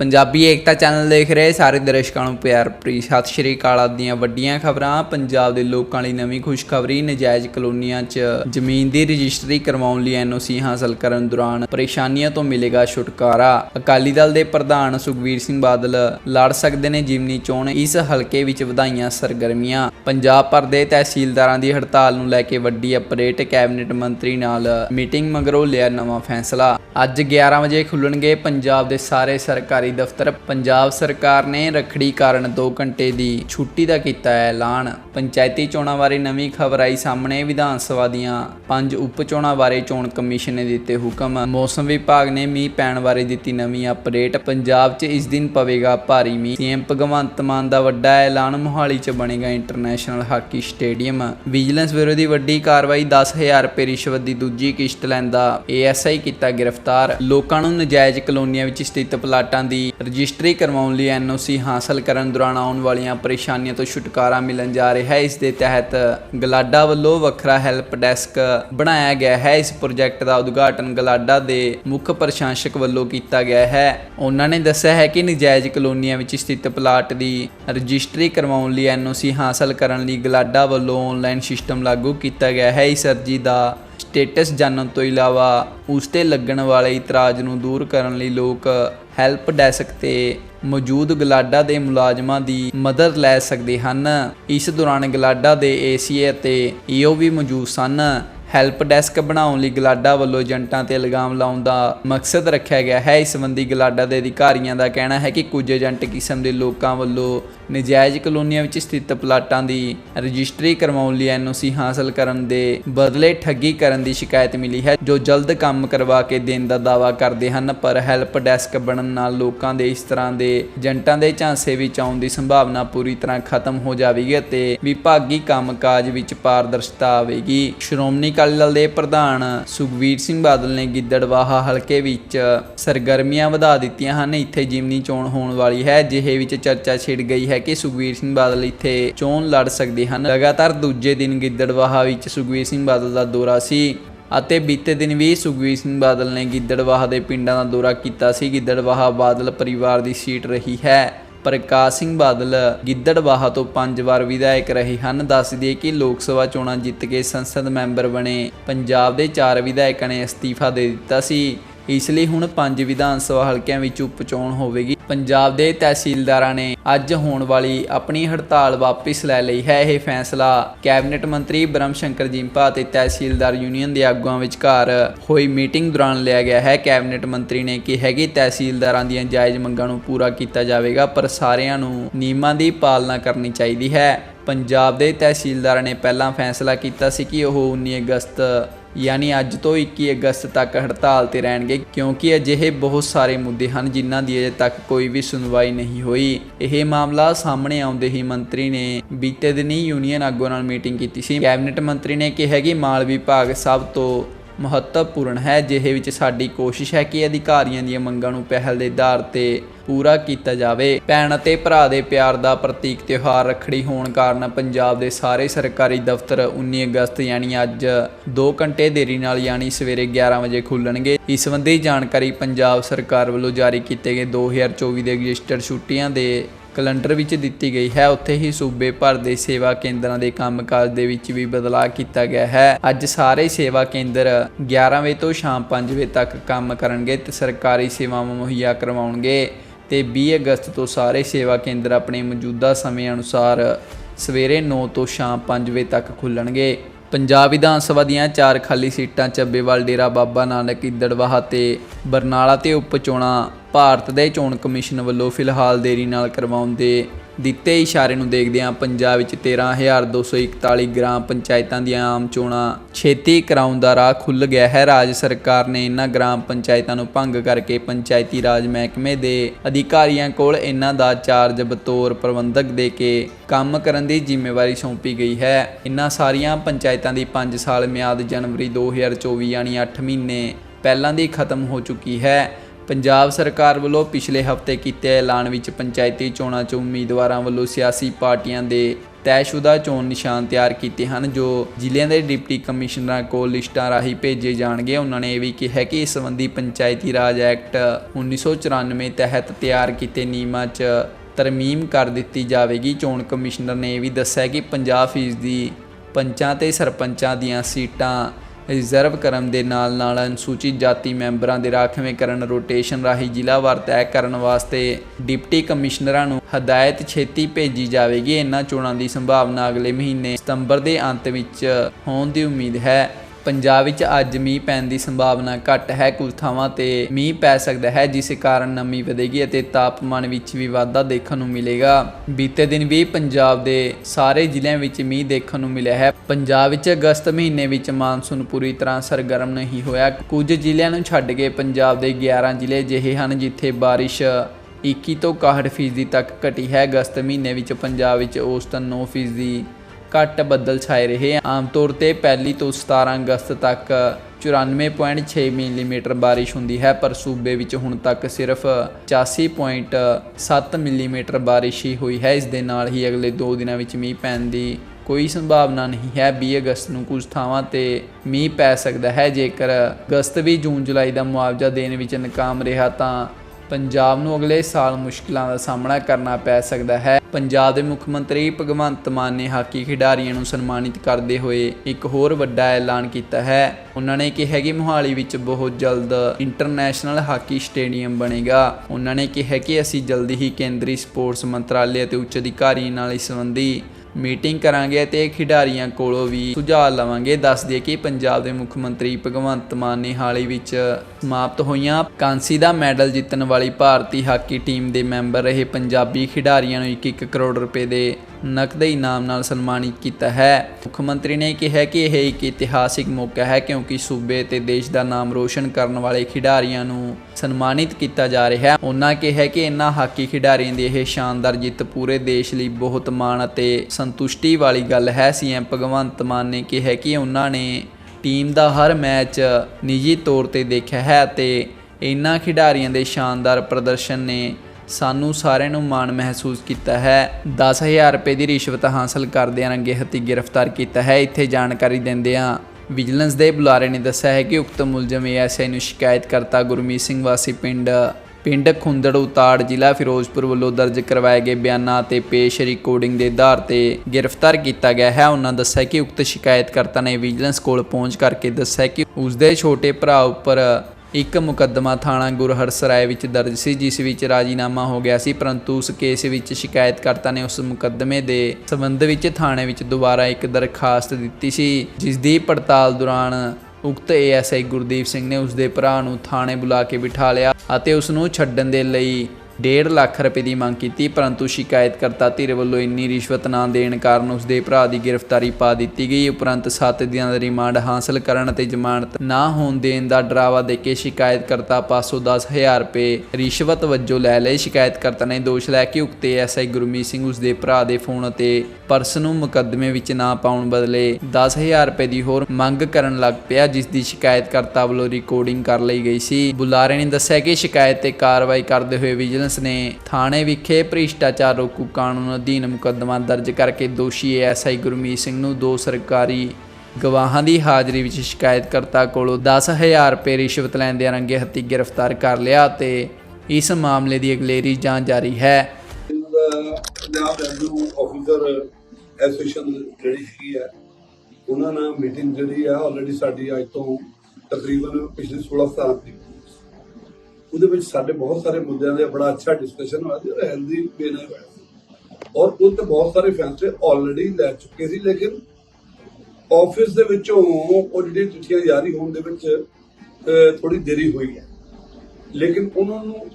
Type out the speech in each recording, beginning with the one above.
ਪੰਜਾਬੀ ਏਕਤਾ channel ਦੇਖ ਰਹੇ ਸਾਰੇ ਦਰਸ਼ਕਾਂ ਨੂੰ ਪਿਆਰ ਭਰੀ। ਸਤਿ ਸ਼੍ਰੀ ਅਕਾਲ ਦੀਆਂ ਵੱਡੀਆਂ ਖਬਰਾਂ। ਪੰਜਾਬ ਦੇ ਲੋਕਾਂ ਲਈ ਨਵੀਂ ਖੁਸ਼ਖਬਰੀ, ਨਜਾਇਜ਼ ਕਲੋਨੀਆਂ 'ਚ ਜ਼ਮੀਨ ਦੀ ਰਜਿਸਟਰੀ ਕਰਵਾਉਣ ਲਈ ਐਨਓਸੀ ਹਾਸਲ ਕਰਨ ਦੌਰਾਨ ਪਰੇਸ਼ਾਨੀਆਂ ਤੋਂ ਮਿਲੇਗਾ ਛੁਟਕਾਰਾ। ਅਕਾਲੀ ਦਲ ਦੇ ਪ੍ਰਧਾਨ ਸੁਖਵੀਰ ਸਿੰਘ ਬਾਦਲ ਲੜ ਸਕਦੇ ਨੇ, ਜਿਮਨੀ ਚੋਣ ਇਸ ਹਲਕੇ ਵਿੱਚ ਵਧਾਈਆਂ ਸਰਗਰਮੀਆਂ। ਪੰਜਾਬ ਭਰ ਦੇ ਤਹਿਸੀਲਦਾਰਾਂ ਦੀ ਹੜਤਾਲ ਨੂੰ ਲੈ ਕੇ ਵੱਡੀ ਅਪਡੇਟ, ਕੈਬਨਿਟ ਮੰਤਰੀ ਨਾਲ ਮੀਟਿੰਗ ਮਗਰੋਂ ਲਿਆ ਨਵਾਂ ਫੈਸਲਾ। ਅੱਜ 11 ਵਜੇ ਖੁੱਲਣਗੇ ਪੰਜਾਬ ਦੇ ਸਾਰੇ ਸਰਕਾਰੀ ਦਫ਼ਤਰ ਪੰਜਾਬ ਸਰਕਾਰ ਨੇ ਰੱਖੜੀ ਕਾਰਨ 2 ਘੰਟੇ ਦੀ ਛੁੱਟੀ ਦਾ ਕੀਤਾ ਹੈ ਐਲਾਨ। ਪੰਚਾਇਤੀ ਚੋਣਾਂ ਬਾਰੇ ਨਵੀਂ ਖਬਰ ਆਈ ਸਾਹਮਣੇ। ਵਿਧਾਨ ਸਭਾ ਦੀਆਂ ਪੰਜ ਉਪ ਚੋਣਾਂ ਬਾਰੇ ਚੋਣ ਕਮਿਸ਼ਨ ਨੇ ਦਿੱਤੇ ਹੁਕਮ। ਮੌਸਮ ਵਿਭਾਗ ਨੇ ਮੀਂਹ ਪੈਣ ਬਾਰੇ ਦਿੱਤੀ ਨਵੀਂ ਅਪਡੇਟ। ਪੰਜਾਬ 'ਚ ਇਸ ਦਿਨ ਪਵੇਗਾ ਭਾਰੀ ਮੀਂਹ। ਸੀਐਮ ਭਗਵੰਤ ਮਾਨ ਦਾ ਵੱਡਾ ਐਲਾਨ। ਮੋਹਾਲੀ 'ਚ ਬਣੇਗਾ international hockey stadium. Vigilance bureau ਦੀ ਵੱਡੀ ਕਾਰਵਾਈ 10000 ਰੁਪਏ ਰਿਸ਼ਵਤ ਦੀ ਦੂਜੀ ਕਿਸ਼ਤ ਲੈਂਦਾ ਏਐਸਆਈ ਕੀਤਾ ਗ੍ਰਿਫਤਾਰ। ਲੋਕਾਂ ਨੂੰ ਨਜਾਇਜ਼ ਕਲੋਨੀਆਂ ਵਿੱਚ ਸਥਿਤ ਪਲਾਟਾਂ ਦੀ ਰਜਿਸਟਰੀ ਕਰਵਾਉਣ ਲਈ ਐਨਓਸੀ ਹਾਸਲ ਕਰਨ ਦੌਰਾਨ ਆਉਣ ਵਾਲੀਆਂ ਪਰੇਸ਼ਾਨੀਆਂ ਤੋਂ ਛੁਟਕਾਰਾ ਮਿਲਣ ਜਾ ਰਿਹਾ ਹੈ। ਇਸ ਦੇ ਤਹਿਤ ਗਲਾਡਾ ਵੱਲੋਂ ਵੱਖਰਾ ਹੈਲਪ ਡੈਸਕ ਬਣਾਇਆ ਗਿਆ ਹੈ। ਇਸ ਪ੍ਰੋਜੈਕਟ ਦਾ ਉਦਘਾਟਨ ਗਲਾਡਾ ਦੇ ਮੁੱਖ ਪ੍ਰਸ਼ਾਸਕ ਵੱਲੋਂ ਕੀਤਾ ਗਿਆ ਹੈ। ਉਹਨਾਂ ਨੇ ਦੱਸਿਆ ਹੈ ਕਿ ਨਜਾਇਜ਼ ਕਲੋਨੀਆਂ ਵਿੱਚ ਸਥਿਤ ਪਲਾਟ ਦੀ ਰਜਿਸਟਰੀ ਕਰਵਾਉਣ ਲਈ ਐਨਓਸੀ ਹਾਸਲ ਕਰਨ ਲਈ ਗਲਾਡਾ ਵੱਲੋਂ ਆਨਲਾਈਨ ਸਿਸਟਮ ਲਾਗੂ ਕੀਤਾ ਗਿਆ ਹੈ। ਇਸ ਅਰਜੀ ਦਾ ਸਟੇਟਸ ਜਾਣਨ ਤੋਂ ਇਲਾਵਾ ਉਸ ਤੇ ਲੱਗਣ ਵਾਲੇ ਇਤਰਾਜ਼ ਨੂੰ ਦੂਰ ਕਰਨ ਲਈ ਲੋਕ ਹੈਲਪ ਡੈਸਕ ਤੇ ਮੌਜੂਦ ਗਲਾਡਾ ਦੇ ਮੁਲਾਜ਼ਮਾਂ ਦੀ ਮਦਦ ਲੈ ਸਕਦੇ ਹਨ। ਇਸ ਦੌਰਾਨ ਗਲਾਡਾ ਦੇ ਏਸੀਏ ਅਤੇ ਈਓ ਵੀ ਮੌਜੂਦ ਸਨ। ਹੈਲਪ ਡੈਸਕ ਬਣਾਉਣ ਲਈ ਗਲਾਡਾ ਵੱਲੋਂ ਏਜੰਟਾਂ ਤੇ ਲਗਾਮ ਲਾਉਣ ਦਾ ਮਕਸਦ ਰੱਖਿਆ ਗਿਆ ਹੈ। ਇਸ ਸੰਬੰਧੀ ਗਲਾਡਾ ਦੇ ਅਧਿਕਾਰੀਆਂ ਦਾ ਕਹਿਣਾ ਹੈ ਕਿ ਕੁਝ ਏਜੰਟ ਕਿਸਮ ਦੇ ਲੋਕਾਂ ਵੱਲੋਂ ਨਜਾਇਜ਼ ਕਲੋਨੀਆਂ ਵਿੱਚ ਸਥਿਤ ਪਲਾਟਾਂ ਦੀ ਰਜਿਸਟਰੀ ਕਰਵਾਉਣ ਲਈ ਐਨਓਸੀ ਹਾਸਲ ਕਰਨ ਦੇ ਬਦਲੇ ਠੱਗੀ ਕਰਨ ਦੀ ਸ਼ਿਕਾਇਤ ਮਿਲੀ ਹੈ, ਜੋ ਜਲਦ ਕੰਮ ਕਰਵਾ ਕੇ ਦੇਣ ਦਾ ਦਾਅਵਾ ਕਰਦੇ ਹਨ, ਪਰ ਹੈਲਪ ਡੈਸਕ ਬਣਨ ਨਾਲ ਲੋਕਾਂ ਦੇ ਇਸ ਤਰ੍ਹਾਂ ਦੇ ਏਜੰਟਾਂ ਦੇ ਝਾਂਸੇ ਵਿੱਚ ਆਉਣ ਦੀ ਸੰਭਾਵਨਾ ਪੂਰੀ ਤਰ੍ਹਾਂ ਖਤਮ ਹੋ ਜਾਵੇਗੀ ਅਤੇ ਵਿਭਾਗੀ ਕੰਮਕਾਜ ਵਿੱਚ ਪਾਰਦਰਸ਼ਤਾ ਆਵੇਗੀ। ਸ਼੍ਰੋਮਣੀ ਅਕਾਲੀ ਦਲ ਦੇ ਪ੍ਰਧਾਨ ਸੁਖਵੀਰ ਸਿੰਘ ਬਾਦਲ ਨੇ ਗਿੱਦੜਵਾਹਾ ਹਲਕੇ ਵਿੱਚ ਸਰਗਰਮੀਆਂ ਵਧਾ ਦਿੱਤੀਆਂ ਹਨ। ਇੱਥੇ ਜਿਮਨੀ ਚੋਣ ਹੋਣ ਵਾਲੀ ਹੈ, ਜਿਹੇ ਵਿੱਚ ਚਰਚਾ ਛਿੜ ਗਈ ਹੈ ਕਿ ਸੁਖਵੀਰ ਸਿੰਘ ਬਾਦਲ ਇੱਥੇ ਚੋਣ ਲੜ ਸਕਦੇ ਹਨ। ਲਗਾਤਾਰ ਦੂਜੇ ਦਿਨ ਗਿੱਦੜਵਾਹਾ ਵਿੱਚ ਸੁਖਵੀਰ ਸਿੰਘ ਬਾਦਲ ਦਾ ਦੌਰਾ ਸੀ ਅਤੇ ਬੀਤੇ ਦਿਨ ਵੀ ਸੁਖਵੀਰ ਸਿੰਘ ਬਾਦਲ ਨੇ ਗਿੱਦੜਵਾਹਾ ਦੇ ਪਿੰਡਾਂ ਦਾ ਦੌਰਾ ਕੀਤਾ ਸੀ। ਗਿੱਦੜਵਾਹਾ ਬਾਦਲ ਪਰਿਵਾਰ ਦੀ ਸੀਟ ਰਹੀ ਹੈ। ਪ੍ਰਕਾਸ਼ ਸਿੰਘ ਬਾਦਲ ਗਿੱਦੜਵਾਹਾ ਤੋਂ ਪੰਜ ਵਾਰ ਵਿਧਾਇਕ ਰਹੇ ਹਨ। ਦੱਸ ਦਈਏ ਕਿ ਲੋਕ ਸਭਾ ਚੋਣਾਂ ਜਿੱਤ ਕੇ ਸੰਸਦ ਮੈਂਬਰ ਬਣੇ। ਪੰਜਾਬ ਦੇ ਚਾਰ ਵਿਧਾਇਕਾਂ ਨੇ ਅਸਤੀਫਾ ਦੇ ਦਿੱਤਾ ਸੀ। ਇਸ ਲਈ ਹੁਣ ਪੰਜ ਵਿਧਾਨ ਸਭਾ ਹਲਕਿਆਂ ਵਿੱਚ ਉਪ ਚੋਣ ਹੋਵੇਗੀ। ਪੰਜਾਬ ਦੇ ਤਹਿਸੀਲਦਾਰਾਂ ਨੇ ਅੱਜ ਹੋਣ ਵਾਲੀ ਆਪਣੀ ਹੜਤਾਲ ਵਾਪਸ ਲੈ ਲਈ ਹੈ ਇਹ ਫੈਸਲਾ। ਕੈਬਨਿਟ ਮੰਤਰੀ ਬ੍ਰਹਮ ਸ਼ੰਕਰ ਜਿੰਪਾ ਅਤੇ ਤਹਿਸੀਲਦਾਰ ਯੂਨੀਅਨ ਦੇ ਆਗੂਆਂ ਵਿਚਕਾਰ ਹੋਈ ਮੀਟਿੰਗ ਦੌਰਾਨ ਲਿਆ ਗਿਆ ਹੈ। ਕੈਬਨਿਟ ਮੰਤਰੀ ਨੇ ਕਿਹਾ ਕਿ ਤਹਿਸੀਲਦਾਰਾਂ ਦੀਆਂ ਜਾਇਜ਼ ਮੰਗਾਂ ਨੂੰ ਪੂਰਾ ਕੀਤਾ ਜਾਵੇਗਾ, ਪਰ ਸਾਰਿਆਂ ਨੂੰ ਨਿਯਮਾਂ ਦੀ ਪਾਲਣਾ ਕਰਨੀ ਚਾਹੀਦੀ ਹੈ। ਪੰਜਾਬ ਦੇ ਤਹਿਸੀਲਦਾਰਾਂ ਨੇ ਪਹਿਲਾਂ ਫੈਸਲਾ ਕੀਤਾ ਸੀ ਕਿ ਉਹ 19 ਅਗਸਤ ਯਾਨੀ ਅੱਜ ਤੋਂ 21 ਅਗਸਤ ਤੱਕ ਹੜਤਾਲ ਤੇ ਰਹਿਣਗੇ, ਕਿਉਂਕਿ ਅਜਿਹੇ ਬਹੁਤ ਸਾਰੇ ਮੁੱਦੇ ਹਨ ਜਿਨ੍ਹਾਂ ਦੀ ਅਜੇ ਤੱਕ ਕੋਈ ਵੀ ਸੁਣਵਾਈ ਨਹੀਂ ਹੋਈ। ਇਹ ਮਾਮਲਾ ਸਾਹਮਣੇ ਆਉਂਦੇ ਹੀ ਮੰਤਰੀ ਨੇ ਬੀਤੇ ਦਿਨੀ ਯੂਨੀਅਨ ਆਗੂਆਂ ਨਾਲ ਮੀਟਿੰਗ ਕੀਤੀ ਸੀ। ਕੈਬਨਿਟ ਮੰਤਰੀ ਨੇ ਕਿਹਾ ਕਿ ਮਾਲ ਵਿਭਾਗ ਸਭ ਤੋਂ ਮਹੱਤਵਪੂਰਨ ਹੈ ਜਿਹੇ ਵਿੱਚ ਸਾਡੀ ਕੋਸ਼ਿਸ਼ ਹੈ ਕਿ ਅਧਿਕਾਰੀਆਂ ਦੀਆਂ ਮੰਗਾਂ ਨੂੰ ਪਹਿਲ ਦੇ ਆਧਾਰ ਤੇ ਪੂਰਾ ਕੀਤਾ ਜਾਵੇ। ਭੈਣ ਅਤੇ ਭਰਾ ਦੇ ਪਿਆਰ ਦਾ ਪ੍ਰਤੀਕ ਤਿਉਹਾਰ ਰੱਖੜੀ ਹੋਣ ਕਾਰਨ ਪੰਜਾਬ ਦੇ ਸਾਰੇ ਸਰਕਾਰੀ ਦਫ਼ਤਰ 19 ਅਗਸਤ ਯਾਨੀ ਅੱਜ 2 ਘੰਟੇ ਦੇਰੀ ਨਾਲ ਯਾਨੀ ਸਵੇਰੇ 11 ਵਜੇ ਖੁੱਲਣਗੇ। ਇਸ ਸੰਬੰਧੀ ਜਾਣਕਾਰੀ ਪੰਜਾਬ ਸਰਕਾਰ ਵੱਲੋਂ ਜਾਰੀ ਕੀਤੇ ਗਏ 2024 ਦੇ ਰਜਿਸਟਰਡ ਛੁੱਟੀਆਂ ਦੇ ਕੈਲੰਡਰ ਵਿੱਚ ਦਿੱਤੀ ਗਈ ਹੈ। ਉੱਥੇ ਹੀ ਸੂਬੇ ਭਰ ਦੇ ਸੇਵਾ ਕੇਂਦਰਾਂ ਦੇ ਕੰਮਕਾਜ ਦੇ ਵਿੱਚ ਵੀ ਬਦਲਾਅ ਕੀਤਾ ਗਿਆ ਹੈ। ਅੱਜ ਸਾਰੇ ਸੇਵਾ ਕੇਂਦਰ 11 ਵਜੇ ਤੋਂ ਸ਼ਾਮ 5 ਵਜੇ ਤੱਕ ਕੰਮ ਕਰਨਗੇ ਤੇ ਸਰਕਾਰੀ ਸੇਵਾਵਾਂ ਮੁਹੱਈਆ ਕਰਵਾਉਣਗੇ ਤੇ 20 ਅਗਸਤ ਤੋਂ ਸਾਰੇ ਸੇਵਾ ਕੇਂਦਰ ਆਪਣੇ ਮੌਜੂਦਾ ਸਮੇਂ ਅਨੁਸਾਰ ਸਵੇਰੇ 9 ਤੋਂ ਸ਼ਾਮ 5 ਵਜੇ ਤੱਕ ਖੁੱਲਣਗੇ ਪੰਜਾਬ ਵਿਧਾਨ ਸਭਾ ਦੀਆਂ ਚਾਰ ਖਾਲੀ ਸੀਟਾਂ ਚੱਬੇਵਾਲ ਡੇਰਾ ਬਾਬਾ ਨਾਨਕ, ਇੱਦੜਵਾਹਾ ਤੇ ਬਰਨਾਲਾ ਤੇ ਉਪ ਚੋਣਾਂ ਭਾਰਤ ਦੇ ਚੋਣ ਕਮਿਸ਼ਨ ਵੱਲੋਂ ਫਿਲਹਾਲ ਦੇਰੀ ਨਾਲ ਕਰਵਾਉਣ ਦੇ ਦਿੱਤੇ ਇਸ਼ਾਰੇ ਨੂੰ ਦੇਖਦਿਆਂ ਪੰਜਾਬ ਵਿੱਚ 13241 ਗ੍ਰਾਮ ਪੰਚਾਇਤਾਂ ਦੀਆਂ ਆਮ ਚੋਣਾਂ ਛੇਤੀ ਕਰਾਉਣ ਦਾ ਰਾਹ ਖੁੱਲ੍ਹ ਗਿਆ ਹੈ। ਰਾਜ ਸਰਕਾਰ ਨੇ ਇਹਨਾਂ ਗ੍ਰਾਮ ਪੰਚਾਇਤਾਂ ਨੂੰ ਭੰਗ ਕਰਕੇ ਪੰਚਾਇਤੀ ਰਾਜ ਮਹਿਕਮੇ ਦੇ ਅਧਿਕਾਰੀਆਂ ਕੋਲ ਇਹਨਾਂ ਦਾ ਚਾਰਜ ਬਤੌਰ ਪ੍ਰਬੰਧਕ ਦੇ ਕੇ ਕੰਮ ਕਰਨ ਦੀ ਜ਼ਿੰਮੇਵਾਰੀ ਸੌਂਪੀ ਗਈ ਹੈ। ਇਹਨਾਂ ਸਾਰੀਆਂ ਪੰਚਾਇਤਾਂ ਦੀ 5 ਸਾਲ ਮਿਆਦ ਜਨਵਰੀ 2024 ਯਾਨੀ 8 ਮਹੀਨੇ ਪਹਿਲਾਂ ਦੀ ਖਤਮ ਹੋ ਚੁੱਕੀ ਹੈ। ਪੰਜਾਬ ਸਰਕਾਰ ਵੱਲੋਂ ਪਿਛਲੇ ਹਫ਼ਤੇ ਕੀਤੇ ਐਲਾਨ ਵਿੱਚ ਪੰਚਾਇਤੀ ਚੋਣਾਂ 'ਚ ਉਮੀਦਵਾਰਾਂ ਵੱਲੋਂ ਸਿਆਸੀ ਪਾਰਟੀਆਂ ਦੇ ਤੈਅਸ਼ੁਦਾ ਚੋਣ ਨਿਸ਼ਾਨ ਤਿਆਰ ਕੀਤੇ ਹਨ, ਜੋ ਜ਼ਿਲ੍ਹਿਆਂ ਦੇ ਡਿਪਟੀ ਕਮਿਸ਼ਨਰਾਂ ਕੋਲ ਲਿਸਟਾਂ ਰਾਹੀਂ ਭੇਜੇ ਜਾਣਗੇ। ਉਹਨਾਂ ਨੇ ਇਹ ਵੀ ਕਿਹਾ ਕਿ ਇਸ ਸੰਬੰਧੀ ਪੰਚਾਇਤੀ ਰਾਜ ਐਕਟ 1994 ਤਹਿਤ ਤਿਆਰ ਕੀਤੇ ਨਿਯਮਾਂ 'ਚ ਤਰਮੀਮ ਕਰ ਦਿੱਤੀ ਜਾਵੇਗੀ। ਚੋਣ ਕਮਿਸ਼ਨਰ ਨੇ ਇਹ ਵੀ ਦੱਸਿਆ ਕਿ 50% ਦੀ ਪੰਚਾਂ ਤੇ ਸਰਪੰਚਾਂ ਦੀਆਂ ਸੀਟਾਂ ਰਿਜ਼ਰਵ ਕਰਨ ਦੇ ਨਾਲ ਨਾਲ ਅਨੁਸੂਚਿਤ ਜਾਤੀ ਮੈਂਬਰਾਂ ਦੇ ਰਾਖਵੇਂਕਰਨ ਰੋਟੇਸ਼ਨ ਰਾਹੀਂ ਜ਼ਿਲ੍ਹਾਵਾਰ ਤੈਅ ਕਰਨ ਵਾਸਤੇ ਡਿਪਟੀ ਕਮਿਸ਼ਨਰਾਂ ਨੂੰ ਹਦਾਇਤ ਛੇਤੀ ਭੇਜੀ ਜਾਵੇਗੀ। ਇਹਨਾਂ ਚੋਣਾਂ ਦੀ ਸੰਭਾਵਨਾ ਅਗਲੇ ਮਹੀਨੇ ਸਤੰਬਰ ਦੇ ਅੰਤ ਵਿੱਚ ਹੋਣ ਦੀ ਉਮੀਦ ਹੈ। ਪੰਜਾਬ ਵਿੱਚ ਅੱਜ ਮੀਂਹ ਪੈਣ ਦੀ ਸੰਭਾਵਨਾ ਘੱਟ ਹੈ। ਕੁਝ ਥਾਵਾਂ ਤੇ ਮੀਂਹ ਪੈ ਸਕਦਾ ਹੈ, ਜਿਸ ਕਾਰਨ ਨਮੀ ਵਧੇਗੀ ਅਤੇ ਤਾਪਮਾਨ ਵਿੱਚ ਵੀ ਵਾਧਾ ਦੇਖਣ ਨੂੰ ਮਿਲੇਗਾ। ਬੀਤੇ ਦਿਨ ਵੀ ਪੰਜਾਬ ਦੇ ਸਾਰੇ ਜ਼ਿਲ੍ਹਿਆਂ ਵਿੱਚ ਮੀਂਹ ਦੇਖਣ ਨੂੰ ਮਿਲਿਆ ਹੈ। ਪੰਜਾਬ ਵਿੱਚ ਅਗਸਤ ਮਹੀਨੇ ਵਿੱਚ ਮਾਨਸੂਨ ਪੂਰੀ ਤਰ੍ਹਾਂ ਸਰਗਰਮ ਨਹੀਂ ਹੋਇਆ। ਕੁਝ ਜ਼ਿਲ੍ਹਿਆਂ ਨੂੰ ਛੱਡ ਕੇ ਪੰਜਾਬ ਦੇ 11 ਜ਼ਿਲ੍ਹੇ ਅਜਿਹੇ ਹਨ ਜਿੱਥੇ ਬਾਰਿਸ਼ 21 ਤੋਂ 61 ਫੀਸਦੀ ਤੱਕ ਘਟੀ ਹੈ। ਅਗਸਤ ਮਹੀਨੇ ਵਿੱਚ ਪੰਜਾਬ ਵਿੱਚ ਔਸਤਨ 9 ਫੀਸਦੀ ਘੱਟ ਬੱਦਲ ਛਾਏ ਰਹੇ ਆਮ ਤੌਰ ਤੇ ਪਹਿਲੀ ਤੋਂ 17 ਅਗਸਤ ਤੱਕ 94.6 ਮਿਲੀਮੀਟਰ ਬਾਰਿਸ਼ ਹੁੰਦੀ ਹੈ, ਪਰ ਸੂਬੇ ਵਿੱਚ ਹੁਣ ਤੱਕ ਸਿਰਫ 85.7 ਮਿਲੀਮੀਟਰ ਬਾਰਿਸ਼ ਹੀ ਹੋਈ ਹੈ। ਇਸ ਦੇ ਨਾਲ ਹੀ ਅਗਲੇ 2 ਦਿਨਾਂ ਵਿੱਚ ਮੀਂਹ ਪੈਣ ਦੀ ਕੋਈ ਸੰਭਾਵਨਾ ਨਹੀਂ ਹੈ। 20 ਅਗਸਤ ਨੂੰ ਕੁਝ ਥਾਵਾਂ ਤੇ ਮੀਂਹ ਪੈ ਸਕਦਾ ਹੈ। ਜੇਕਰ ਅਗਸਤ ਵੀ ਜੂਨ ਜੁਲਾਈ ਦਾ ਮੁਆਵਜ਼ਾ ਦੇਣ ਵਿੱਚ ਨਾਕਾਮ ਰਿਹਾ ਤਾਂ ਪੰਜਾਬ ਨੂੰ ਅਗਲੇ ਸਾਲ ਮੁਸ਼ਕਲਾਂ ਦਾ ਸਾਹਮਣਾ ਕਰਨਾ ਪੈ ਸਕਦਾ ਹੈ। ਪੰਜਾਬ ਦੇ ਮੁੱਖ ਮੰਤਰੀ ਭਗਵੰਤ ਮਾਨ ਨੇ ਹਾਕੀ ਖਿਡਾਰੀਆਂ ਨੂੰ ਸਨਮਾਨਿਤ ਕਰਦੇ ਹੋਏ ਇੱਕ ਹੋਰ ਵੱਡਾ ਐਲਾਨ ਕੀਤਾ ਹੈ। ਉਹਨਾਂ ਨੇ ਕਿਹਾ ਕਿ ਮੁਹਾਲੀ ਵਿੱਚ ਬਹੁਤ ਜਲਦ ਇੰਟਰਨੈਸ਼ਨਲ ਹਾਕੀ ਸਟੇਡੀਅਮ ਬਣੇਗਾ। ਉਹਨਾਂ ਨੇ ਕਿਹਾ ਕਿ ਅਸੀਂ ਜਲਦੀ ਹੀ ਕੇਂਦਰੀ ਸਪੋਰਟਸ ਮੰਤਰਾਲੇ ਅਤੇ ਉੱਚ ਅਧਿਕਾਰੀਆਂ ਨਾਲ ਇਸ ਸੰਬੰਧੀ ਮੀਟਿੰਗ ਕਰਾਂਗੇ ਅਤੇ ਖਿਡਾਰੀਆਂ ਕੋਲੋਂ ਵੀ ਸੁਝਾਅ ਲਵਾਂਗੇ। ਦੱਸ ਦਈਏ ਕਿ ਪੰਜਾਬ ਦੇ ਮੁੱਖ ਮੰਤਰੀ ਭਗਵੰਤ ਮਾਨ ਨੇ ਹਾਲ ਹੀ ਵਿੱਚ ਸਮਾਪਤ ਹੋਈਆਂ ਕਾਂਸੀ ਦਾ ਮੈਡਲ ਜਿੱਤਣ ਵਾਲੀ ਭਾਰਤੀ ਹਾਕੀ ਟੀਮ ਦੇ ਮੈਂਬਰ ਰਹੇ ਪੰਜਾਬੀ ਖਿਡਾਰੀਆਂ ਨੂੰ 1-1 ਕਰੋੜ ਰੁਪਏ ਦੇ ਨਕਦਈ ਨਾਮ ਨਾਲ ਸਨਮਾਨਿਤ ਕੀਤਾ ਹੈ। ਮੁੱਖ ਮੰਤਰੀ ਨੇ ਕਿਹਾ ਕਿ ਇਹ ਇੱਕ ਇਤਿਹਾਸਿਕ ਮੌਕਾ ਹੈ ਕਿਉਂਕਿ ਸੂਬੇ ਤੇ ਦੇਸ਼ ਦਾ ਨਾਮ ਰੋਸ਼ਨ ਕਰਨ ਵਾਲੇ ਖਿਡਾਰੀਆਂ ਨੂੰ ਸਨਮਾਨਿਤ ਕੀਤਾ ਜਾ ਰਿਹਾ ਹੈ। ਉਹਨਾਂ ਕਿਹਾ ਕਿ ਇਨ੍ਹਾਂ ਹਾਕੀ ਖਿਡਾਰੀਆਂ ਦੀ ਇਹ ਸ਼ਾਨਦਾਰ ਜਿੱਤ ਪੂਰੇ ਦੇਸ਼ ਲਈ ਬਹੁਤ ਮਾਣ ਅਤੇ ਸੰਤੁਸ਼ਟੀ ਵਾਲੀ ਗੱਲ ਹੈ। ਸੀਐਮ ਭਗਵੰਤ ਮਾਨ ਨੇ ਕਿਹਾ ਕਿ ਉਹਨਾਂ ਨੇ ਟੀਮ ਦਾ ਹਰ ਮੈਚ ਨਿੱਜੀ ਤੌਰ ਤੇ ਦੇਖਿਆ ਹੈ ਅਤੇ ਇਨ੍ਹਾਂ ਖਿਡਾਰੀਆਂ ਦੇ ਸ਼ਾਨਦਾਰ ਪ੍ਰਦਰਸ਼ਨ ਨੇ ਸਾਨੂੰ ਸਾਰਿਆਂ ਨੂੰ ਮਾਣ ਮਹਿਸੂਸ ਕੀਤਾ ਹੈ। 10000 ਰੁਪਏ ਦੀ ਰਿਸ਼ਵਤ ਹਾਸਲ ਕਰਦਿਆਂ ਰੰਗੇ ਹੱਥੀ ਗ੍ਰਿਫਤਾਰ ਕੀਤਾ ਹੈ। ਇੱਥੇ ਜਾਣਕਾਰੀ ਦਿੰਦਿਆਂ ਵਿਜੀਲੈਂਸ ਦੇ ਬੁਲਾਰੇ ਨੇ ਦੱਸਿਆ ਹੈ ਕਿ ਉਕਤ ਮੁਲਜ਼ਮ ਏਐਸਆਈ ਨੂੰ ਸ਼ਿਕਾਇਤਕਰਤਾ ਗੁਰਮੀਤ ਸਿੰਘ ਵਾਸੀ ਪਿੰਡ ਪਿੰਡ ਖੁੰਦੜ ਉਤਾੜ ਜ਼ਿਲ੍ਹਾ ਫਿਰੋਜ਼ਪੁਰ ਵੱਲੋਂ ਦਰਜ ਕਰਵਾਏ ਗਏ ਬਿਆਨਾਂ ਤੇ ਪੇਸ਼ ਰਿਕਾਰਡਿੰਗ ਦੇ ਆਧਾਰ ਤੇ ਗ੍ਰਿਫਤਾਰ ਕੀਤਾ ਗਿਆ ਹੈ। ਉਹਨਾਂ ਦੱਸਿਆ ਕਿ ਉਕਤ ਸ਼ਿਕਾਇਤਕਰਤਾ ਨੇ ਵਿਜੀਲੈਂਸ ਕੋਲ ਪਹੁੰਚ ਕਰਕੇ ਦੱਸਿਆ ਕਿ ਉਸਦੇ ਛੋਟੇ ਭਰਾ ਉੱਪਰ ਇੱਕ ਮੁਕੱਦਮਾ ਥਾਣਾ ਗੁਰਹਰਸਰਾਏ ਵਿੱਚ ਦਰਜ ਸੀ, ਜਿਸ ਵਿੱਚ ਰਾਜੀਨਾਮਾ ਹੋ ਗਿਆ ਸੀ, ਪਰੰਤੂ ਉਸ ਕੇਸ ਵਿੱਚ ਸ਼ਿਕਾਇਤਕਰਤਾ ਨੇ ਉਸ ਮੁਕੱਦਮੇ ਦੇ ਸਬੰਧ ਵਿੱਚ ਥਾਣੇ ਵਿੱਚ ਦੁਬਾਰਾ ਇੱਕ ਦਰਖਾਸਤ ਦਿੱਤੀ ਸੀ, ਜਿਸ ਦੀ ਪੜਤਾਲ ਦੌਰਾਨ ਉਕਤ ਏਐਸਆਈ ਗੁਰਦੀਪ ਸਿੰਘ ਨੇ ਉਸ ਦੇ ਭਰਾ ਨੂੰ ਥਾਣੇ ਬੁਲਾ ਕੇ ਬਿਠਾ ਲਿਆ ਅਤੇ ਉਸ ਨੂੰ ਛੱਡਣ ਦੇ ਲਈ 1.5 ਲੱਖ ਰੁਪਏ ਦੀ ਮੰਗ ਕੀਤੀ, ਪਰੰਤੂ ਸ਼ਿਕਾਇਤਕਰਤਾ ਧਿਰ ਵੱਲੋਂ ਇੰਨੀ ਰਿਸ਼ਵਤ ਨਾ ਦੇਣ ਕਾਰਨ ਉਸ ਦੇ ਭਰਾ ਦੀ ਗ੍ਰਿਫਤਾਰੀ ਪਾ ਦਿੱਤੀ ਗਈ। ਉਪਰੰਤ 7 ਦਿਨਾਂ ਦਾ ਰਿਮਾਂਡ ਹਾਸਲ ਕਰਨ ਅਤੇ ਜ਼ਮਾਨਤ ਨਾ ਹੋਣ ਦੇਣ ਦਾ ਡਰਾਵਾ ਦੇ ਕੇ ਸ਼ਿਕਾਇਤਕਰਤਾ ਪਾਸੋਂ 10000 ਰੁਪਏ ਰਿਸ਼ਵਤ ਵਜੋਂ ਲੈ ਲਏ। ਸ਼ਿਕਾਇਤਕਰਤਾ ਨੇ ਦੋਸ਼ ਲਾਇਆ ਕਿ ਉਕਤ ਐਸਆਈ ਗੁਰਮੀਤ ਸਿੰਘ ਉਸ ਦੇ ਭਰਾ ਦੇ ਫੋਨ ਅਤੇ ਪਰਸ ਨੂੰ ਮੁਕੱਦਮੇ ਵਿੱਚ ਨਾ ਪਾਉਣ ਬਦਲੇ 10000 ਰੁਪਏ ਦੀ ਹੋਰ ਮੰਗ ਕਰਨ ਲੱਗ ਪਿਆ, ਜਿਸ ਦੀ ਸ਼ਿਕਾਇਤਕਰਤਾ ਵੱਲੋਂ ਰਿਕਾਰਡਿੰਗ ਕਰ ਲਈ ਗਈ ਸੀ। ਬੁਲਾਰੇ ਨੇ ਦੱਸਿਆ ਕਿ ਸ਼ਿਕਾਇਤ ਤੇ ਕਾਰਵਾਈ ਕਰਦੇ ਹੋਏ ਵਿਜੀਲੈਂਸ ਨੇ ਥਾਣੇ ਵਿਖੇ ਭ੍ਰਿਸ਼ਟਾਚਾਰ ਰੋਕੂ ਕਾਨੂੰਨ ਅਧੀਨ ਮੁਕੱਦਮਾ ਦਰਜ ਕਰਕੇ ਦੋਸ਼ੀ ਐਸਆਈ ਗੁਰਮੀਤ ਸਿੰਘ ਨੂੰ ਦੋ ਸਰਕਾਰੀ ਗਵਾਹਾਂ ਦੀ ਹਾਜ਼ਰੀ ਵਿੱਚ ਸ਼ਿਕਾਇਤਕਰਤਾ ਕੋਲੋਂ 10000 ਰੁਪਏ ਰਿਸ਼ਵਤ ਲੈਂਦਿਆਂ ਰੰਗੇ ਹੱਥੀ ਗ੍ਰਿਫਤਾਰ ਕਰ ਲਿਆ ਤੇ ਇਸ ਮਾਮਲੇ ਦੀ ਅਗਲੇਰੀ ਜਾਂਚ ਜਾਰੀ ਹੈ। ਪੰਜਾਬ ਰੈਵਨਿਊ ਆਫੀਸਰ ਐਸੋਸੀਏਸ਼ਨ ਜਿਹੜੀ ਹੈਗੀ ਹੈ ਉਹਨਾਂ ਨਾਲ ਮੀਟਿੰਗ ਜਿਹੜੀ ਆ ਆਲਰੇਡੀ ਸਾਡੀ ਅੱਜ ਤੋਂ ਤਕਰੀਬਨ ਪਿਛਲੇ 16 ਸਾਲ ਦੀ। ਉਹਦੇ ਵਿੱਚ ਸਾਡੇ ਬਹੁਤ ਸਾਰੇ ਮੁੱਦਿਆਂ ਦੇ ਬੜਾ ਅੱਛਾ ਡਿਸਕਸ਼ਨ ਹੋਇਆ ਤੇ ਹੈਲਦੀ ਵੇ ਨਾਲ ਹੋਇਆ ਸੀ। ਔਰ ਉਹ ਤੇ ਬਹੁਤ ਸਾਰੇ ਫੈਸਲੇ ਆਲਰੇਡੀ ਲੈ ਚੁੱਕੇ ਸੀ, ਲੇਕਿਨ ਆਫਿਸ ਦੇ ਵਿੱਚੋਂ ਉਹ ਜਿਹੜੀ ਚਿੱਠੀਆਂ ਜਾਰੀ ਹੋਣ ਦੇ ਵਿੱਚ ਥੋੜੀ ਦੇਰੀ ਹੋਈ ਹੈ। ਲੇਕਿਨ ਉਹਨਾਂ ਨੂੰ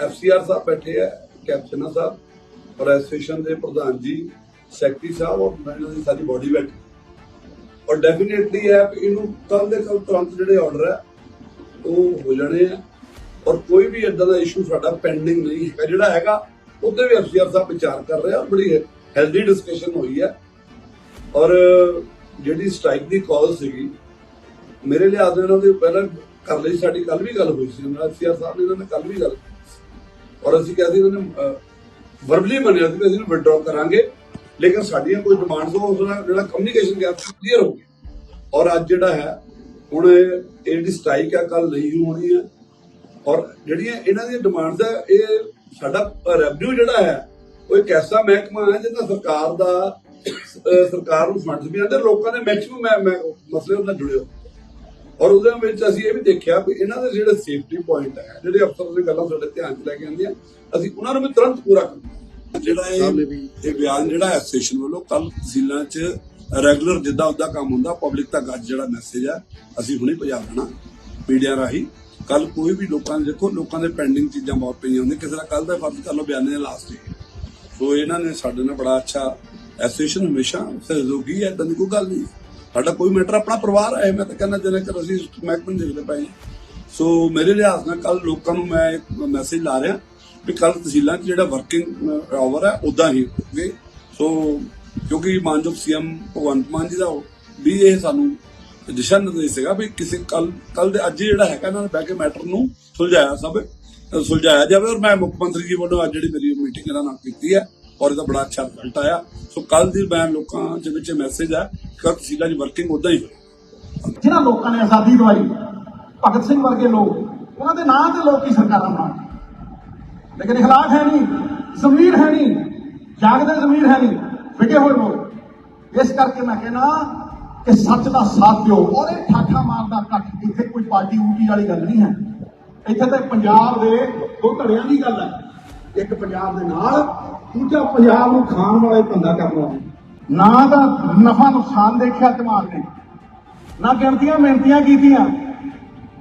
ਐਫਸੀਆਰ ਸਾਹਿਬ ਬੈਠੇ ਆ ਕੈਪਟਨ ਸਾਹਿਬ ਔਰ ਐਸੋਸੀਏਸ਼ਨ ਦੇ ਪ੍ਰਧਾਨ ਜੀ ਸੈਕਟਰੀ ਸਾਹਿਬ ਔਰ ਇਹਨਾਂ ਦੀ ਸਾਰੀ ਬੋਡੀ ਬੈਠੀ। ਔਰ ਡੈਫੀਨਿਟਲੀ ਹੈ ਇਹਨੂੰ ਕੱਲ ਦੇ ਕੱਲ ਤੁਰੰਤ ਜਿਹੜੇ ਆਰਡਰ ਹੈ ਉਹ ਹੋ ਜਾਣੇ ਆ। ਔਰ ਕੋਈ ਵੀ ਇਦਾਂ ਦਾ ਇਸ਼ੂ ਸਾਡਾ ਪੈਂਡਿੰਗ ਨਹੀਂ ਹੈਗਾ। ਜਿਹੜਾ ਹੈਗਾ, ਉਹਦੇ ਵੀ ਐਫਸੀਆਰ ਸਾਹਿਬ ਵਿਚਾਰ ਕਰ ਰਹੇ ਆ ਔਰ ਬੜੀ ਹੈਲਦੀ ਡਿਸਕਸ਼ਨ ਹੋਈ ਹੈ। ਔਰ ਜਿਹੜੀ ਸਟ੍ਰਾਈਕ ਦੀ ਕਾਲ ਸੀਗੀ, ਮੇਰੇ ਲਿਹਾਜ਼ ਨਾਲ ਇਹਨਾਂ ਦੇ ਪਹਿਲਾਂ ਕਰ ਲਈ ਸਾਡੀ ਕੱਲ ਵੀ ਗੱਲ ਹੋਈ ਸੀ। ਨਾਲ ਸੀਆਰ ਸਾਹਿਬ ਨੇ ਇਹਨਾਂ ਨੇ ਕੱਲ ਵੀ ਗੱਲ ਕੀਤੀ ਔਰ ਅਸੀਂ ਕਿਹਾ ਸੀ ਇਹਨਾਂ ਨੇ ਵਰਬਲੀ ਮੰਨਿਆ ਸੀ ਕਿ ਅਸੀਂ ਵਿਡਰਾਅ ਕਰਾਂਗੇ। ਲੇਕਿਨ ਸਾਡੀਆਂ ਕੋਈ ਡਿਮਾਂਡਸ ਉਹ ਉਹਦਾ ਜਿਹੜਾ ਕਮਿਊਨੀਕੇਸ਼ਨ ਗੈਪ ਕਲੀਅਰ ਹੋ ਗਿਆ। ਔਰ ਅੱਜ ਜਿਹੜਾ ਹੈ, ਹੁਣ ਇਹ ਜਿਹੜੀ ਸਟ੍ਰਾਈਕ ਹੈ ਕੱਲ ਨਹੀਂ ਹੋਣੀ ਹੈ। ਔਰ ਜਿਹੜੀਆਂ ਇਹਨਾਂ ਦੀਆਂ ਡਿਮਾਂਡਸ ਹੈ ਇਹ ਸਾਡਾ ਰੈਵਨਿਊ ਜਿਹੜਾ ਹੈ ਉਹ ਇੱਕ ਐਸਾ ਮਹਿਕਮਾ ਹੈ ਜਿਹਦਾ ਸਰਕਾਰ ਦਾ ਸਰਕਾਰ ਨੂੰ ਫੰਡਸ ਵੀ ਆਉਂਦੇ ਲੋਕਾਂ ਦੇ ਮੈਕਸਿਮਮ ਮਸਲੇ ਉਹਨਾਂ ਨਾਲ ਜੁੜੇ ਹੋ ਔਰ ਉਹਦੇ ਵਿੱਚ ਅਸੀਂ ਇਹ ਵੀ ਦੇਖਿਆ ਵੀ ਇਹਨਾਂ ਦੇ ਜਿਹੜੇ ਸੇਫਟੀ ਪੁਆਇੰਟ ਹੈ ਜਿਹੜੇ ਅਫਸਰ ਦੀ ਗੱਲਾਂ ਸਾਡੇ ਧਿਆਨ 'ਚ ਲੈ ਕੇ ਆਉਂਦੀਆਂ ਅਸੀਂ ਉਹਨਾਂ ਨੂੰ ਵੀ ਤੁਰੰਤ ਪੂਰਾ ਕਰਨਾ ਜਿਹੜਾ ਇਹ ਇਹ ਬਿਆਨ ਜਿਹੜਾ ਐਸੋਸੀਏਸ਼ਨ ਵੱਲੋਂ ਕੱਲ ਤਹਿਸੀਲਾਂ 'ਚ ਰੈਗੂਲਰ ਜਿੱਦਾਂ ਉਹਦਾ ਕੰਮ ਹੁੰਦਾ ਪਬਲਿਕ ਤੱਕ ਅੱਜ ਜਿਹੜਾ ਮੈਸੇਜ ਹੈ ਅਸੀਂ ਹੁਣੇ ਪਹੁੰਚਾ ਦੇਣਾ ਮੀਡੀਆ ਰਾਹੀਂ। ਕੱਲ ਕੋਈ ਵੀ ਲੋਕਾਂ ਦੇ ਦੇਖੋ, ਲੋਕਾਂ ਦੇ ਪੈਂਡਿੰਗ ਚੀਜ਼ਾਂ ਬਹੁਤ ਪਈਆਂ ਹੁੰਦੀਆਂ। ਕਿਸੇ ਦਾ ਕੱਲ ਦਾ ਫਰਜ਼ ਕਰ ਲਓ ਬਿਆਨੇ ਦੇ ਲਾਸਟ ਹੀ ਸੋ ਇਹਨਾਂ ਨੇ ਸਾਡੇ ਨਾਲ ਬੜਾ ਅੱਛਾ ਐਸੋਸੀਏਸ਼ਨ ਹਮੇਸ਼ਾ ਸਹਿਯੋਗੀ ਹੈ ਤਾਂ ਕੋਈ ਗੱਲ ਨਹੀਂ। ਸਾਡਾ ਕੋਈ ਮੈਟਰ ਆਪਣਾ ਪਰਿਵਾਰ ਹੈ। ਮੈਂ ਤਾਂ ਕਹਿੰਦਾ ਜਿਵੇਂ ਕਿ ਅਸੀਂ ਮਹਿਕਮੇ ਦੇਖਦੇ ਪਏ ਸੋ ਮੇਰੇ ਲਿਹਾਜ਼ ਨਾਲ ਕੱਲ ਲੋਕਾਂ ਨੂੰ ਮੈਂ ਇੱਕ ਮੈਸੇਜ ਲਾ ਰਿਹਾ ਵੀ ਕੱਲ ਤਹਿਸੀਲਾਂ 'ਚ ਜਿਹੜਾ ਵਰਕਿੰਗ ਆਵਰ ਹੈ ਉਦਾਂ ਹੀ ਹੋਵੇ। ਸੋ ਕਿਉਂਕਿ ਮਾਨਯੋਗ ਸੀਐਮ ਭਗਵੰਤ ਮਾਨ ਜੀ ਦਾ ਵੀ ਇਹ ਸਾਨੂੰ ਦਿਸ਼ਾ ਨਿਰਦੇਸ਼ ਸੀਗਾ ਵੀ ਕਿਸੇ ਕੱਲ ਕੱਲ ਦੇ ਅੱਜ ਜਿਹੜਾ ਹੈਗਾ ਇਹਨਾਂ ਨੇ ਬਹਿ ਕੇ ਮੈਟਰ ਨੂੰ ਸੁਲਝਾਇਆ ਸਭ ਸੁਲਝਾਇਆ ਜਾਵੇ ਔਰ ਮੈਂ ਮੁੱਖ ਮੰਤਰੀ ਜੀ ਵੱਲੋਂ ਅੱਜ ਜਿਹੜੀ ਮੇਰੀ ਮੀਟਿੰਗ ਇਹਨਾਂ ਨਾਲ ਕੀਤੀ ਹੈ ਔਰ ਇਹਦਾ ਬੜਾ ਅੱਛਾ ਰਿਜ਼ਲਟ ਆਇਆ। ਸੋ ਕੱਲ ਦੀ ਮੈਂ ਲੋਕਾਂ ਦੇ ਵਿੱਚ ਮੈਸੇਜ ਹੈ ਕਿ ਤਹਿਸੀਲਾਂ 'ਚ ਵਰਕਿੰਗ ਉਦਾਂ ਹੀ ਹੋਵੇ ਜਿਹਨਾਂ ਲੋਕਾਂ ਨੇ ਆਜ਼ਾਦੀ ਦਵਾਈ, ਭਗਤ ਸਿੰਘ ਵਰਗੇ ਲੋਕ, ਉਹਨਾਂ ਦੇ ਨਾਂ ਤੇ ਲੋਕ ਹੀ ਸਰਕਾਰਾਂ ਬਣਾਉਣ ਲੇਕਿਨ ਇਖਲਾਕ ਹੈ ਨਹੀਂ, ਜ਼ਮੀਰ ਹੈ ਨਹੀਂ, ਜਾਗਦੇ ਜ਼ਮੀਰ ਹੈ ਨਹੀਂ ਵਿਗੇ ਹੋਏ ਲੋਕ ਇਸ ਕਰਕੇ ਮੈਂ ਕਹਿੰਦਾ ਕਿ ਸੱਚ ਦਾ ਸਾਥ ਦਿਓ। ਔਰ ਇਹ ਠਾਠਾ ਮਾਰਦਾ ਕੱਟ ਇੱਥੇ ਕੋਈ ਪਾਰਟੀ ਊਟੀ ਵਾਲੀ ਗੱਲ ਨਹੀਂ ਹੈ। ਇੱਥੇ ਤਾਂ ਪੰਜਾਬ ਦੇ ਦੋ ਧੜਿਆਂ ਦੀ ਗੱਲ ਹੈ। ਇੱਕ ਪੰਜਾਬ ਦੇ ਨਾਲ, ਦੂਜਾ ਪੰਜਾਬ ਨੂੰ ਖਾਣ ਵਾਲਾ ਧੰਦਾ ਕਰਨਾ ਨਾ ਤਾਂ ਨਫਾ ਨੁਕਸਾਨ ਦੇਖਿਆ ਦਿਮਾਗ ਨੇ। ਨਾ ਗਿਣਤੀਆਂ ਮਿਹਨਤੀਆਂ ਕੀਤੀਆਂ।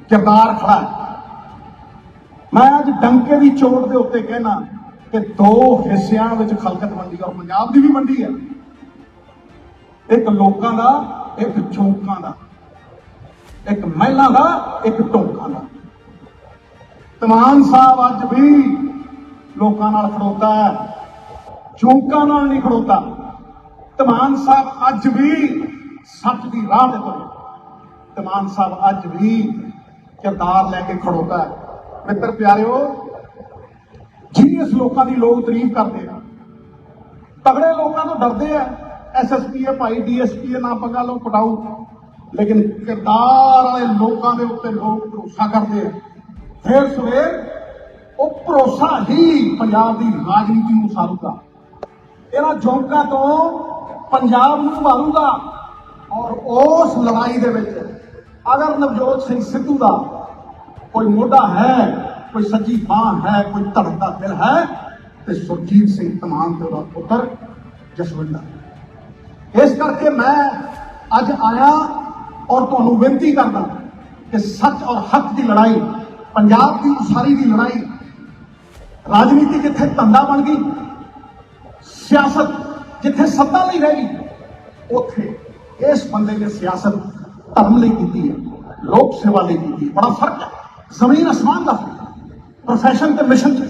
ਕਿਰਦਾਰ ਖੜਾ ਮੈਂ ਅੱਜ ਡੰਕੇ ਦੀ ਚੋਟ ਦੇ ਉੱਤੇ ਕਹਿਣਾ ਕਿ ਦੋ ਹਿੱਸਿਆਂ ਵਿੱਚ ਖਲਕਤ ਵੰਡੀ ਔਰ ਪੰਜਾਬ ਦੀ ਵੀ ਵੰਡੀ ਹੈ ਇੱਕ ਲੋਕਾਂ ਦਾ ਇੱਕ ਚੌਂਕਾਂ ਦਾ। ਇੱਕ ਮਹਿਲਾਂ ਦਾ, ਇੱਕ ਟੋਕਾਂ ਦਾ। ਤਮਾਨ ਸਾਹਿਬ ਅੱਜ ਵੀ ਲੋਕਾਂ ਨਾਲ ਖੜੋਤਾ ਹੈ। ਚੌਂਕਾਂ ਨਾਲ ਨਹੀਂ ਖੜੋਤਾ। ਤਮਾਨ ਸਾਹਿਬ ਅੱਜ ਵੀ ਸੱਚ ਦੀ ਰਾਹ ਤੇ ਤੁਰੇ ਤਮਾਨ ਸਾਹਿਬ ਅੱਜ ਵੀ ਕਿਰਦਾਰ ਲੈ ਕੇ ਖੜੋਤਾ ਹੈ। ਮਿੱਤਰ ਪਿਆਰਿਓ ਜੀਨੀਅਸ ਲੋਕਾਂ ਦੀ ਲੋਕ ਤਾਰੀਫ ਕਰਦੇ ਆ, ਤਗੜੇ ਲੋਕਾਂ ਤੋਂ ਡਰਦੇ ਆ। ਐਸਐਸਪੀ ਹੈ, ਭਾਈ ਡੀਐਸਪੀ ਹੈ, ਨਾ ਪੰਗਾ ਲਓ ਪਟਾਉ ਲੇਕਿਨ ਕਿਰਦਾਰ ਵਾਲੇ ਲੋਕਾਂ ਦੇ ਉੱਤੇ ਲੋਕ ਭਰੋਸਾ ਕਰਦੇ ਆ। ਫਿਰ ਸਵੇਰ ਉਹ ਭਰੋਸਾ ਹੀ ਪੰਜਾਬ ਦੀ ਰਾਜਨੀਤੀ ਨੂੰ ਸਾਰੂਗਾ। ਇਹਨਾਂ ਜੋਕਾਂ ਤੋਂ ਪੰਜਾਬ ਨੂੰ ਮਾਰੂਗਾ ਔਰ ਉਸ ਲੜਾਈ ਦੇ ਵਿੱਚ ਅਗਰ ਨਵਜੋਤ ਸਿੰਘ ਸਿੱਧੂ ਦਾ ਕੋਈ ਮੋਢਾ ਹੈ, ਕੋਈ ਸੱਜੀ ਬਾਹ ਹੈ, ਕੋਈ ਧੜਕਦਾ ਦਿਲ ਹੈ, ਤੇ ਸੁਰਜੀਤ ਸਿੰਘ ਤਮਾਨ ਤੇ ਉਹਦਾ ਪੁੱਤਰ ਜਸਵਿੰਦਰ ਇਸ ਕਰਕੇ ਮੈਂ ਅੱਜ ਆਇਆ ਔਰ ਤੁਹਾਨੂੰ ਬੇਨਤੀ ਕਰਦਾ ਕਿ ਸੱਚ ਔਰ ਹੱਕ ਦੀ ਲੜਾਈ, ਪੰਜਾਬ ਦੀ ਉਸਾਰੀ ਦੀ ਲੜਾਈ, ਰਾਜਨੀਤੀ ਜਿੱਥੇ ਧੰਦਾ ਬਣ ਗਈ, ਸਿਆਸਤ ਜਿੱਥੇ ਸੱਤਾ ਲਈ ਰਹਿ ਗਈ, ਉੱਥੇ ਇਸ ਬੰਦੇ ਨੇ ਸਿਆਸਤ ਧਰਮ ਲਈ ਕੀਤੀ ਹੈ, ਲੋਕ ਸੇਵਾ ਲਈ ਕੀਤੀ ਬੜਾ ਫ਼ਰਕ ਹੈ। ਜ਼ਮੀਨ ਅਸਮਾਨ ਦਾ ਫ਼ਰਕ ਪ੍ਰੋਫੈਸ਼ਨ ਤੇ ਮਿਸ਼ਨ 'ਚ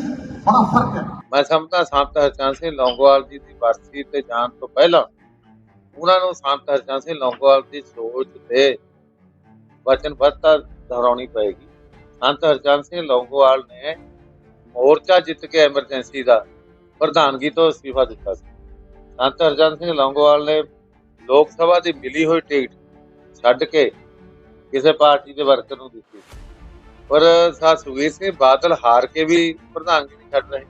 ਬੜਾ ਫ਼ਰਕ ਹੈ। ਮੈਂ ਸਮਝਦਾ ਸੰਤ ਹਰਚੰਦ ਸਿੰਘ ਲੌਂਗੋਵਾਲ ਜੀ ਦੀ ਬਰਸੀ ਤੇ ਜਾਣ ਤੋਂ ਪਹਿਲਾਂ ਉਹਨਾਂ ਨੂੰ ਸੰਤ ਹਰਚੰਦ ਸਿੰਘ ਲੌਂਗੋਵਾਲ ਦੀ ਸੋਚ ਤੇ ਵਚਨਬੱਧਤਾ ਦੁਹਰਾਉਣੀ ਪਏਗੀ। ਸੰਤ ਹਰਚੰਦ ਸਿੰਘ ਲੌਂਗੋਵਾਲ ਨੇ ਮੋਰਚਾ ਜਿੱਤ ਕੇ ਐਮਰਜੈਂਸੀ ਦਾ ਪ੍ਰਧਾਨਗੀ ਤੋਂ ਅਸਤੀਫਾ ਦਿੱਤਾ ਸੀ। ਸੰਤ ਹਰਚੰਦ ਸਿੰਘ ਲੌਂਗੋਵਾਲ ਨੇ ਲੋਕ ਸਭਾ ਦੀ ਮਿਲੀ ਹੋਈ ਟਿਕਟ ਛੱਡ ਕੇ ਕਿਸੇ ਪਾਰਟੀ ਦੇ ਵਰਕਰ ਨੂੰ ਦਿੱਤੀ ਪਰ ਸਾ ਸੁਖਬੀਰ ਸਿੰਘ ਬਾਦਲ ਹਾਰ ਕੇ ਵੀ ਪ੍ਰਧਾਨਗੀ ਨਹੀਂ ਛੱਡ ਰਹੇ।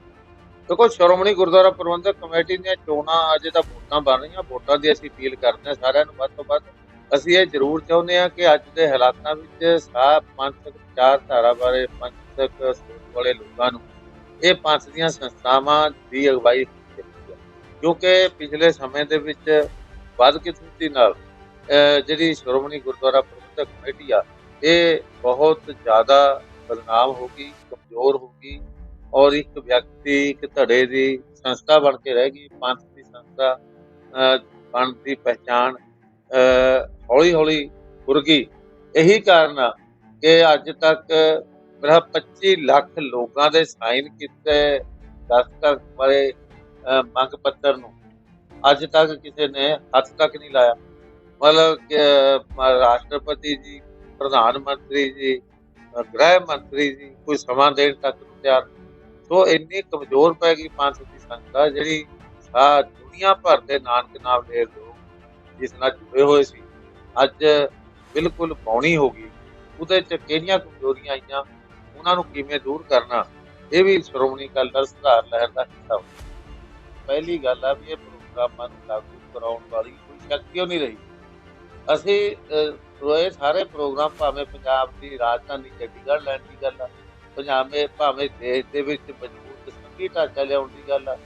ਦੇਖੋ, ਸ਼੍ਰੋਮਣੀ ਗੁਰਦੁਆਰਾ ਪ੍ਰਬੰਧਕ ਕਮੇਟੀ ਦੀਆਂ ਚੋਣਾਂ ਅਜੇ ਤਾਂ ਵੋਟਾਂ ਬਣ ਰਹੀਆਂ। ਵੋਟਾਂ ਦੀ ਅਸੀਂ ਅਪੀਲ ਕਰਦੇ ਹਾਂ ਸਾਰਿਆਂ ਨੂੰ ਵੱਧ ਤੋਂ ਵੱਧ। ਅਸੀਂ ਇਹ ਜ਼ਰੂਰ ਚਾਹੁੰਦੇ ਹਾਂ ਕਿ ਅੱਜ ਦੇ ਹਾਲਾਤਾਂ ਵਿੱਚ ਸਾਹ ਪੰਥਕ ਵਿਚਾਰਧਾਰਾ ਬਾਰੇ ਪੰਥਕ ਸੋਚ ਵਾਲੇ ਲੋਕਾਂ ਨੂੰ ਇਹ ਪੰਥ ਦੀਆਂ ਸੰਸਥਾਵਾਂ ਦੀ ਅਗਵਾਈ ਕਿਉਂਕਿ ਪਿਛਲੇ ਸਮੇਂ ਦੇ ਵਿੱਚ ਵੱਧ ਕਿਸਮਤੀ ਨਾਲ ਜਿਹੜੀ ਸ਼੍ਰੋਮਣੀ ਗੁਰਦੁਆਰਾ ਪ੍ਰਬੰਧਕ ਕਮੇਟੀ ਆ, ਇਹ ਬਹੁਤ ਜ਼ਿਆਦਾ ਬਦਨਾਮ ਹੋ ਗਈ, ਕਮਜ਼ੋਰ ਹੋ ਗਈ। ਔਰ ਇੱਕ ਵਿਅਕਤੀ, ਇੱਕ ਧੜੇ ਦੀ ਸੰਸਥਾ ਬਣ ਕੇ ਰਹਿ ਗਈ, ਪੰਥ ਦੀ ਸੰਸਥਾ ਬਣ ਦੀ ਪਹਿਚਾਣ ਹੌਲੀ ਹੌਲੀ ਖੁਰ ਇਹੀ ਕਾਰਨ ਆ ਕਿ ਅੱਜ ਤੱਕ ਮੇਰਾ 25 ਲੱਖ ਲੋਕਾਂ ਦੇ ਸਾਈਨ ਕੀਤੇ ਦਸਤਖਤ ਵਾਲੇ ਮੰਗ ਪੱਤਰ ਨੂੰ। ਅੱਜ ਤੱਕ ਕਿਸੇ ਨੇ ਹੱਥ ਤੱਕ ਨਹੀਂ ਲਾਇਆ। ਮਤਲਬ ਰਾਸ਼ਟਰਪਤੀ ਜੀ, ਪ੍ਰਧਾਨ ਮੰਤਰੀ ਜੀ ਗ੍ਰਹਿ ਮੰਤਰੀ ਜੀ ਕੋਈ ਸਮਾਂ ਦੇਣ ਤੱਕ ਤਿਆਰ ਸੋ ਇੰਨੀ ਕਮਜ਼ੋਰ ਪੈ ਗਈ ਪੰਥ ਦੀ ਸੰਗਤ ਜਿਹੜੀ ਸਾ ਦੁਨੀਆ ਭਰ ਦੇ ਨਾਨਕ ਨਾਮ ਦੇ ਲੋਕ ਜਿਸ ਨਾਲ ਜੁੜੇ ਹੋਏ ਸੀ ਅੱਜ ਬਿਲਕੁਲ ਬੌਣੀ ਹੋ ਗਈ। ਉਹਦੇ ਚ ਕਿਹੜੀਆਂ ਕਮਜ਼ੋਰੀਆਂ ਆਈਆਂ ਉਹਨਾਂ ਨੂੰ ਕਿਵੇਂ ਦੂਰ ਕਰਨਾ? ਇਹ ਵੀ ਸ਼੍ਰੋਮਣੀ ਅਕਾਲੀ ਦਲ ਸੁਧਾਰ ਲਹਿਰ ਦਾ ਹਿੱਸਾ ਪਹਿਲੀ ਗੱਲ ਆ ਵੀ ਇਹ ਪ੍ਰੋਗਰਾਮਾਂ ਨੂੰ ਲਾਗੂ ਕਰਾਉਣ ਵਾਲੀ ਕੋਈ ਸ਼ਕਤੀ ਓ ਨਹੀਂ ਰਹੀ। ਅਸੀਂ ਅਹ, ਸਾਰੇ ਪ੍ਰੋਗਰਾਮ ਭਾਵੇਂ ਪੰਜਾਬ ਦੀ ਰਾਜਧਾਨੀ ਚੰਡੀਗੜ੍ਹ ਲੈਣ ਦੀ ਗੱਲ ਆ ਪੰਜਾਬੇ ਭਾਵੇਂ ਦੇਸ਼ ਦੇ ਵਿੱਚ ਮਜ਼ਬੂਤ ਸੰਘੀ ਢਾਂਚਾ ਲਿਆਉਣ ਦੀ ਗੱਲ ਆ,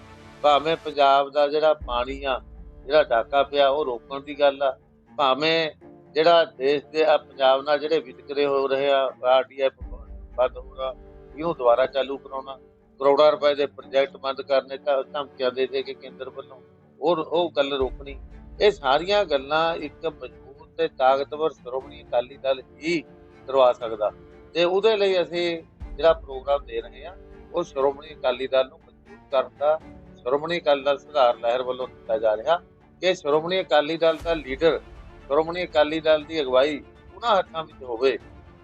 ਭਾਵੇਂ ਪੰਜਾਬ ਦਾ ਜਿਹੜਾ ਪਾਣੀ ਆ, ਜਿਹੜਾ ਡਾਕਾ ਪਿਆ ਉਹ ਰੋਕਣ ਦੀ ਗੱਲ ਆ, ਭਾਵੇਂ ਜਿਹੜਾ ਦੇਸ਼ ਦੇ ਆ ਪੰਜਾਬ ਨਾਲ ਜਿਹੜੇ ਵਿਤਕਰੇ ਹੋ ਰਹੇ ਆ ਆਰਡੀਐਫ ਬੰਦ ਹੋਣਾ ਇਹਨੂੰ ਦੁਬਾਰਾ ਚਾਲੂ ਕਰਾਉਣਾ, ਕਰੋੜਾਂ ਰੁਪਏ ਦੇ ਪ੍ਰੋਜੈਕਟ ਬੰਦ ਕਰਨੇ ਤਾਂ ਧਮਕੀਆਂ ਦੇ ਦੇ ਕੇ ਕੇਂਦਰ ਵੱਲੋਂ, ਉਹ ਉਹ ਗੱਲ ਰੋਕਣੀ, ਇਹ ਸਾਰੀਆਂ ਗੱਲਾਂ ਇੱਕ ਮਜ਼ਬੂਤ ਤੇ ਤਾਕਤਵਰ ਸ਼੍ਰੋਮਣੀ ਅਕਾਲੀ ਦਲ ਹੀ ਕਰਵਾ ਸਕਦਾ, ਤੇ ਉਹਦੇ ਲਈ ਅਸੀਂ ਜਿਹੜਾ ਪ੍ਰੋਗਰਾਮ ਦੇ ਰਹੇ ਆ, ਉਹ ਸ਼੍ਰੋਮਣੀ ਅਕਾਲੀ ਦਲ ਨੂੰ ਮਜ਼ਬੂਤ ਕਰਨ ਦਾ, ਸ਼੍ਰੋਮਣੀ ਅਕਾਲੀ ਦਲ ਸੁਧਾਰ ਲਹਿਰ ਵੱਲੋਂ ਦਿੱਤਾ ਜਾ ਰਿਹਾ ਕਿ ਸ਼੍ਰੋਮਣੀ ਅਕਾਲੀ ਦਲ ਦਾ ਲੀਡਰ, ਸ਼੍ਰੋਮਣੀ ਅਕਾਲੀ ਦਲ ਦੀ ਅਗਵਾਈ ਉਹਨਾਂ ਹੱਥਾਂ ਵਿੱਚ ਹੋਵੇ,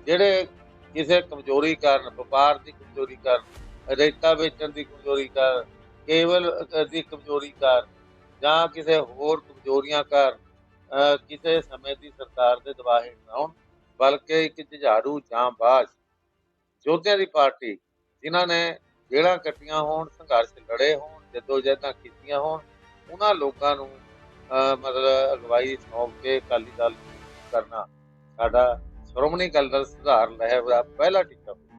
ਜਿਹੜੇ ਕਿਸੇ ਕਮਜ਼ੋਰੀ ਕਾਰਨ, ਵਪਾਰ ਦੀ ਕਮਜ਼ੋਰੀ ਕਾਰਨ, ਰੇਤਾ ਵੇਚਣ ਦੀ ਕਮਜ਼ੋਰੀ ਕਾਰਨ ਕੇਵਲ ਦੀ ਕਮਜ਼ੋਰੀ ਕਾਰਨ ਜਾਂ ਕਿਸੇ ਹੋਰ ਕਮਜ਼ੋਰੀਆਂ ਕਾਰਨ ਕਿਸੇ ਸਮੇਂ ਦੀ ਸਰਕਾਰ ਦੇ ਦਬਾਅ ਹੇਠ ਨਾ ਆਉਣ ਬਲਕਿ ਇੱਕ ਜੁਝਾਰੂ ਜਾਂਬਾਜ਼ ਯੋਧਿਆਂ ਦੀ ਪਾਰਟੀ, ਜਿਨ੍ਹਾਂ ਨੇ ਜੇਲ੍ਹਾਂ ਕੱਟੀਆਂ ਹੋਣ, ਸੰਘਰਸ਼ ਲੜੇ ਹੋਣ, ਜਦੋਜਹਿਦਾਂ ਕੀਤੀਆਂ ਹੋਣ, ਉਹਨਾਂ ਲੋਕਾਂ ਨੂੰ ਮਤਲਬ ਅਗਵਾਈ ਸੌਂਪ ਕੇ ਅਕਾਲੀ ਦਲ ਕਰਨਾ ਸਾਡਾ ਸ਼੍ਰੋਮਣੀ ਅਕਾਲੀ ਦਲ ਸੁਧਾਰ ਲਹਿਰ ਦਾ ਪਹਿਲਾ ਟੀਚਾ